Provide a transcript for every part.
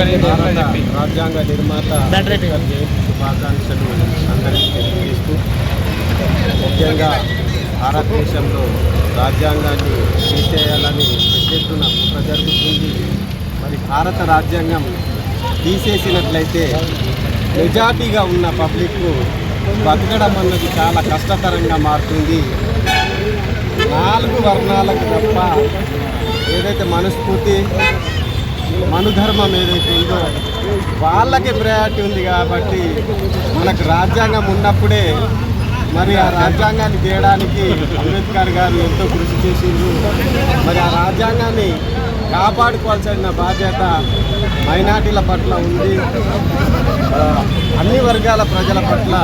రాజ్యాంగ నిర్మాత శుభాకాంక్షలు అందరికీ తెలియజేస్తూ ముఖ్యంగా భారతదేశంలో రాజ్యాంగాన్ని తీసేయాలని ఎత్తున కుట్ర జరుగుతుంది. మరి భారత రాజ్యాంగం తీసేసినట్లయితే మెజార్టీగా ఉన్న పబ్లిక్ బతకడం అన్నది చాలా కష్టతరంగా మారుతుంది. నాలుగు వర్ణాలకు తప్ప ఏదైతే మనస్ఫూర్తి మనుధర్మం ఏదైతే ఉందో వాళ్ళకే ప్రయారిటీ ఉంది కాబట్టి మనకు రాజ్యాంగం ఉన్నప్పుడే మరి ఆ రాజ్యాంగాన్ని తీయడానికి అంబేద్కర్ గారు ఎంతో కృషి చేసిండ్రు. మరి ఆ రాజ్యాంగాన్ని కాపాడుకోవాల్సిన బాధ్యత మైనార్టీల పట్ల ఉంది. అన్ని వర్గాల ప్రజల పట్ల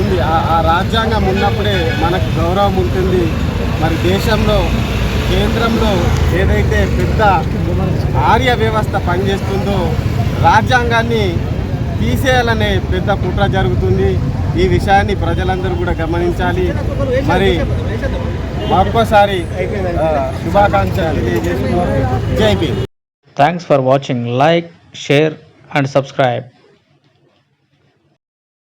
ఉంది. ఆ రాజ్యాంగం ఉన్నప్పుడే మనకు గౌరవం ఉంటుంది. మరి దేశంలో కేంద్రంలో ఏదైతే పెద్ద ఆర్య వ్యవస్థ పనిచేస్తుందో రాజ్యాంగాన్ని తీసేయాలనే పెద్ద కుట్ర జరుగుతుంది. ఈ విషయాన్ని ప్రజలందరూ కూడా గమనించాలి. మరి మరొకసారి శుభాకాంక్షలు తెలియజేస్తున్నారు జై thanks for watching like share and subscribe.